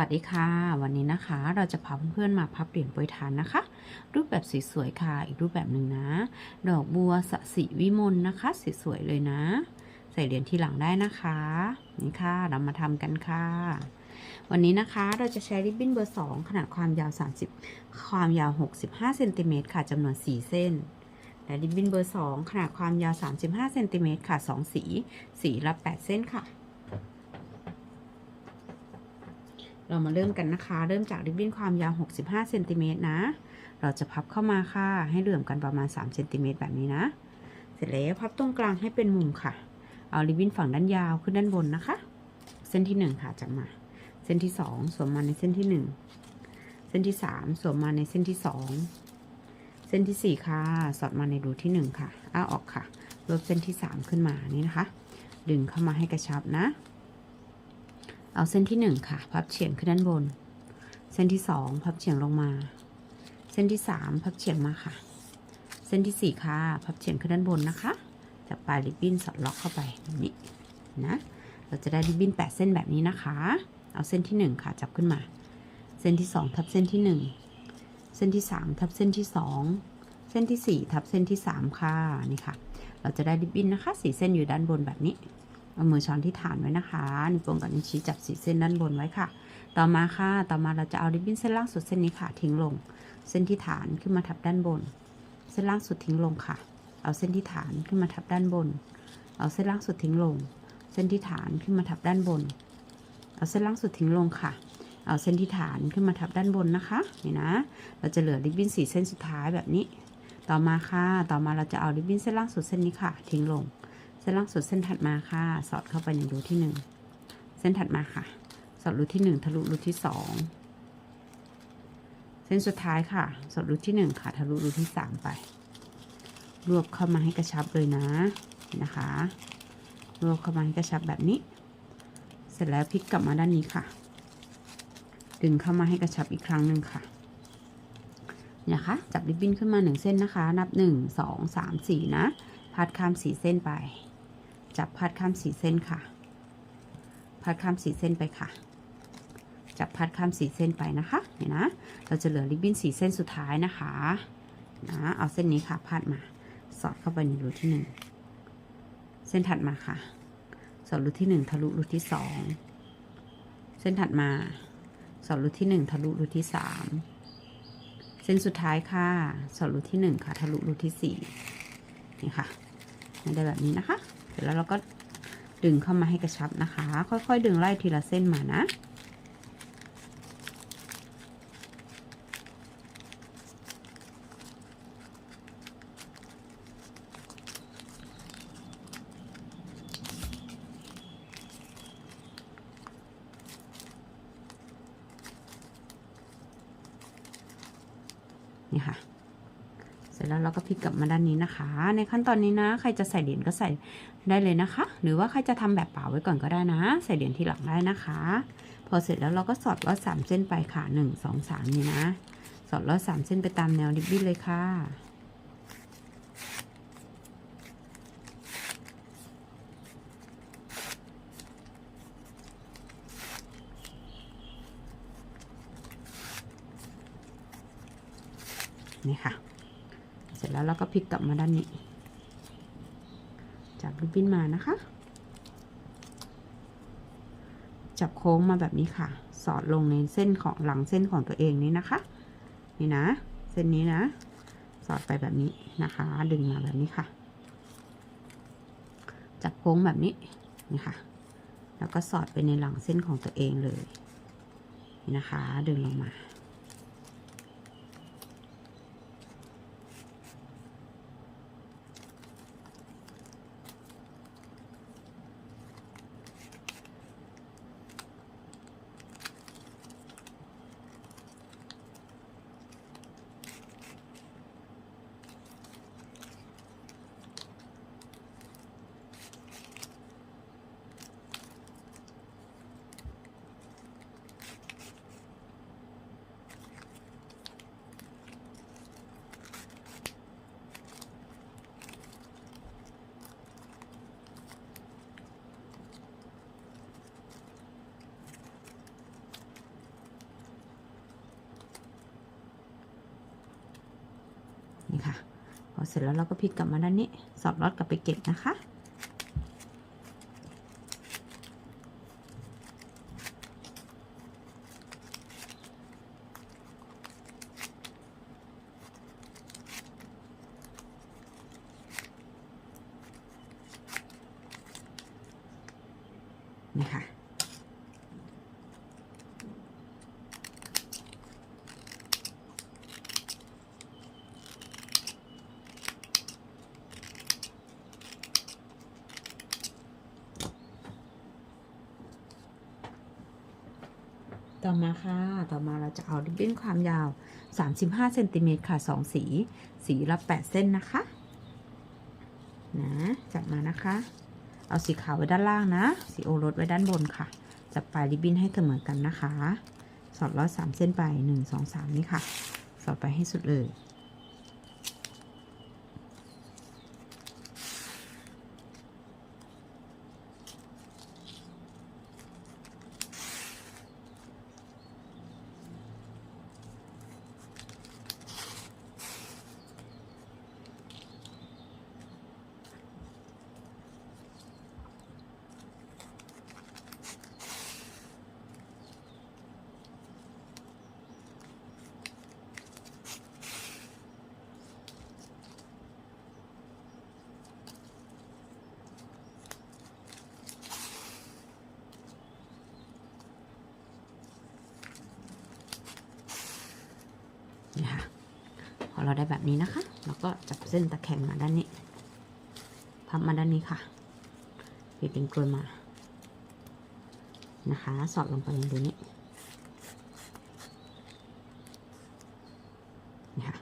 วัสดีค่ะ วันนี้นะคะเราจะพาเพื่อนๆมาพับเหรียญโปรยทานนะคะ รูปแบบสวยๆค่ะ อีกรูปแบบหนึ่งนะ ดอกบัวสสิวิมลนะคะสวยๆเลยนะ ใส่เหรียญที่หลังได้นะคะนี่ค่ะเรามาทำกันค่ะ วันนี้นะคะเราจะใช้ริบบิ้นเบอร์ 2 ขนาดความยาว 30 ความยาว 65เซนติเมตรค่ะจำนวน 4 เส้นและริบบิ้นเบอร์ 2 ขนาดความยาว 35เซนติเมตรค่ะ 2 สี สีละ 8 เส้นค่ะ เรามาเริ่มกันนะคะ เริ่มจากริบบิ้นความยาว 65เซนติเมตรนะ เราจะพับเข้ามาค่ะ ให้เหลื่อมกันประมาณ3เซนติเมตรแบบนี้นะ เสร็จแล้วพับตรงกลางให้เป็นมุมค่ะ เอาริบบิ้นฝั่งด้านยาวขึ้นด้านบนนะคะ เส้นที่ 1 ค่ะจับมา เส้นที่ 2 สวมมาในเส้นที่ 1 เส้นที่ 3 สวมมาในเส้นที่ 2 เส้นที่ 4 ค่ะ สอดมาในรูที่ 1 ค่ะอ้าออกค่ะลบเส้นที่ 3 ขึ้นมานี่นะคะ ดึงเข้ามาให้กระชับนะ เอาเส้นที่ 1 ค่ะ พับเฉียงขึ้นด้านบน เส้นที่ 2 พับเฉียงลงมา เส้นที่ 3 พับเฉียงมาค่ะ เส้นที่ 4 ค่ะ พับเฉียงขึ้นด้านบนนะคะ จับปลายริบบิ้นสอดล็อกเข้าไปแบบนี้นะ เราจะได้ริบบิ้น 8 เส้นแบบนี้นะคะ เอาเส้นที่ 1 ค่ะ จับขึ้นมา เส้นที่ 2 ทับเส้นที่ 1 เส้นที่ 3 ทับเส้นที่ 2 เส้นที่ 4 ทับเส้นที่ 3 ค่ะ นี่ค่ะ เราจะได้ริบบิ้นนะคะสีเส้นอยู่ด้านบนแบบนี้ เอามือช้อนที่ฐานไว้นะคะนิ้วโป้งกับนิ้วชี้จับสีเส้นด้านบนไว้ค่ะ ต่อมาค่ะ ต่อมาเราจะเอาริบบิ้นเส้นล่างสุดเส้นนี้ค่ะ ทิ้งลง เส้นที่ฐานขึ้นมาทับด้านบน เส้นล่างสุดทิ้งลงค่ะ เอาเส้นที่ฐานขึ้นมาทับด้านบน เอาเส้นล่างสุดทิ้งลง เส้นที่ฐานขึ้นมาทับด้านบน เอาเส้นล่างสุดทิ้งลงค่ะ เอาเส้นที่ฐานขึ้นมาทับด้านบนนะคะ นี่นะ เราจะเหลือริบบิ้นสีเส้นสุดท้ายแบบนี้ ต่อมาค่ะ ต่อมาเราจะเอาริบบิ้นเส้นล่างสุดเส้นนี้ค่ะ ทิ้งลง เส้นล่างสุดเส้นถัดมาค่ะ สอดเข้าไปในรูที่หนึ่งเส้นถัดมาค่ะ สอดรูที่หนึ่งทะลุรูที่สองเส้นสุดท้ายค่ะ สอดรูที่หนึ่งค่ะทะลุรูที่สามไป รวบเข้ามาให้กระชับเลยนะนะคะ รวบเข้ามาให้กระชับแบบนี้ เสร็จแล้วพลิกกลับมาด้านนี้ค่ะ ดึงเข้ามาให้กระชับอีกครั้งหนึ่งค่ะนะคะจับริบบิ้นขึ้นมาหนึ่งเส้นนะคะ นับหนึ่งสองสามสี่นะ พัดข้ามสีเส้นไป จับพัดข้ามสีเส้นค่ะ พัดข้ามสีเส้นไปค่ะ จับพัดข้ามสีเส้นไปนะคะเนี่ยนะเราจะเหลือริบบิ้นสีเส้นสุดท้ายนะคะนะเอาเส้นนี้ค่ะพัดมา สอดเข้าไปในรูที่หนึ่งเส้นถัดมาค่ะ สอดรูที่หนึ่งทะลุรูที่สองเส้นถัดมาสอดรูที่หนึ่งทะลุรูที่สามเส้นสุดท้ายค่ะ สอดรูที่หนึ่งค่ะ ทะลุรูที่สี่นี่ค่ะได้แบบนี้นะคะ เสร็จแล้วเราก็ดึงเข้ามาให้กระชับนะคะ ค่อยๆ ดึงไล่ทีละเส้นมานะ นี่ค่ะ เสร็จแล้วเรา ก็พลิกกลับมาด้านนี้นะคะ ในขั้นตอนนี้นะ ใครจะใส่เหรียญก็ใส่ได้เลยนะคะ หรือว่าใครจะทำแบบเปล่าไว้ก่อนก็ได้นะ ใส่เหรียญทีหลังได้นะคะ พอเสร็จแล้วเราก็สอดลอดสามเส้นไปค่ะหนึ่งสองสามนี่นะ สอดลอดสามเส้นไปตามแนวริบบิ้นเลยค่ะนี่ค่ะ เสร็จแล้วเราก็พลิกกลับมาด้านนี้ จับริบบิ้นมานะคะ จับโค้งมาแบบนี้ค่ะ สอดลงในเส้นของหลังเส้นของตัวเองนี้นะคะ นี่นะ เส้นนี้นะ สอดไปแบบนี้นะคะ ดึงมาแบบนี้ค่ะ จับโค้งแบบนี้นี่ค่ะ แล้วก็สอดไปในหลังเส้นของตัวเองเลย นี่นะคะ ดึงลงมา พอเสร็จแล้วเราก็พลิกกลับมาด้านนี้ สอดรอดกลับไปเก็บนะคะ มาค่ะ ต่อมาเราจะเอาริบบิ้นความยาว 35เซนติเมตรค่ะ 2 สี สีละ8เส้นนะคะ นะจับมานะคะ เอาสีขาวไว้ด้านล่างนะ สีโอรสไว้ด้านบนค่ะ จับปลายริบบิ้นให้เสมอกันนะคะ สอดร้อยสามเส้นไปหนึ่งสองสามนี่ค่ะ สอดไปให้สุดเลย นี่ค่ะพอเราได้แบบนี้นะคะ เราก็จับเส้นตะแคงมาด้านนี้ พับมาด้านนี้ค่ะปิดเป็นกลวยมา นะคะ สอดลงไปในนี้นี่ค่ะ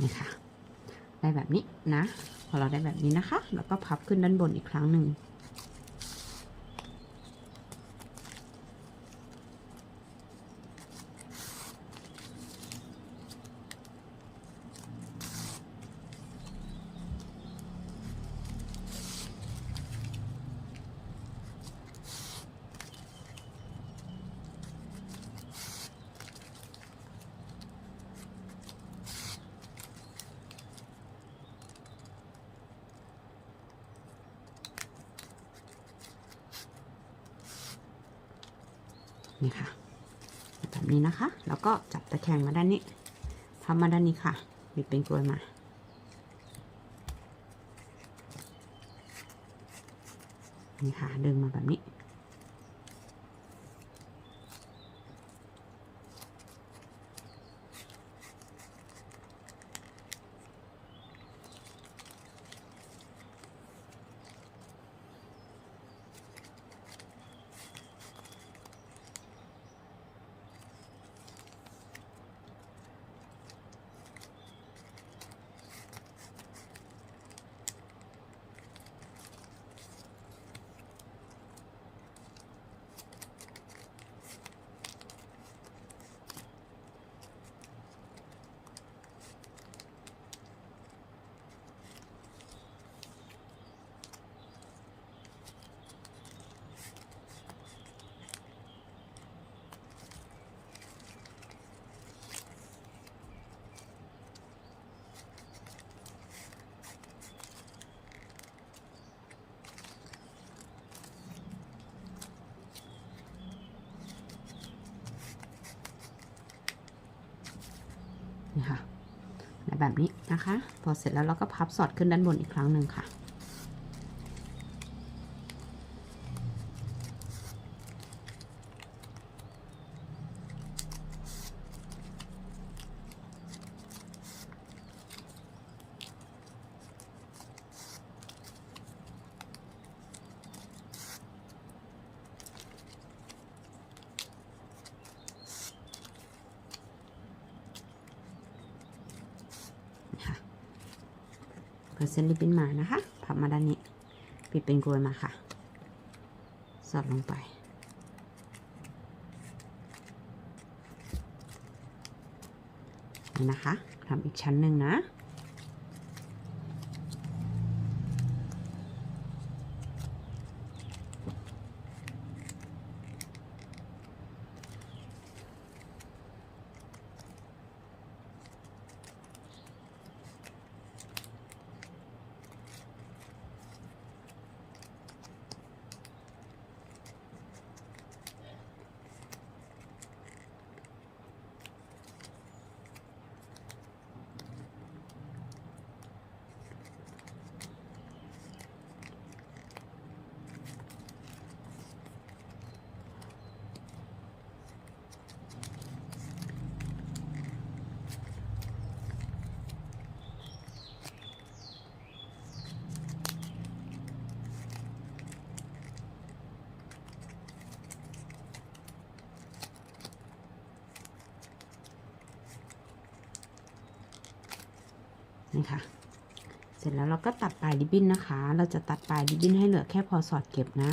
นี่ค่ะ ได้แบบนี้นะ พอเราได้แบบนี้นะคะ แล้วก็พับขึ้นด้านบนอีกครั้งหนึ่ง นี่ค่ะแบบนี้นะคะ แล้วก็จับตะแคงมาด้านนี้พับมาด้านนี้ค่ะบิดเป็นกลวยมา นี่ค่ะ ดึงมาแบบนี้ นี่ค่ะแบบนี้นะคะ พอเสร็จแล้วเราก็พับสอดขึ้นด้านบนอีกครั้งหนึ่งค่ะ เปิดเส้นริบบิ้นมานะคะพับมาด้านนี้ปิดเป็นกลวยมาค่ะ สอดลงไป นี่นะคะทำอีกชั้นหนึ่งนะ นี่ค่ะ เสร็จแล้วเราก็ตัดปลายริบบิ้นนะคะ เราจะตัดปลายริบบิ้นให้เหลือแค่พอสอดเก็บนะ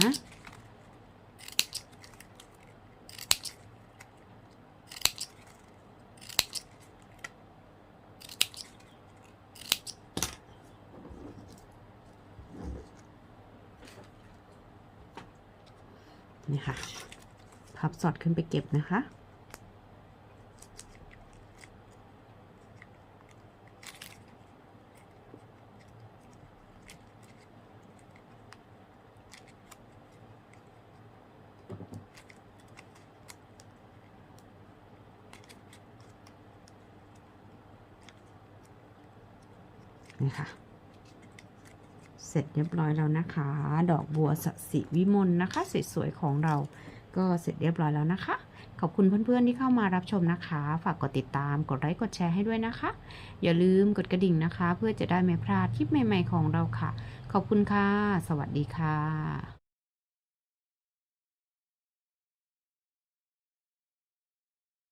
นี่ค่ะ พับสอดขึ้นไปเก็บนะคะ นี่ค่ะ เสร็จเรียบร้อยแล้วนะคะ ดอกบัวสสิวิมลนะคะสวยๆของเราก็เสร็จเรียบร้อยแล้วนะคะ ขอบคุณเพื่อนๆที่เข้ามารับชมนะคะ ฝากกดติดตาม กดไลค์ กดแชร์ให้ด้วยนะคะ อย่าลืมกดกระดิ่งนะคะ เพื่อจะได้ไม่พลาดคลิปใหม่ๆของเราค่ะ ขอบคุณค่ะ สวัสดีค่ะ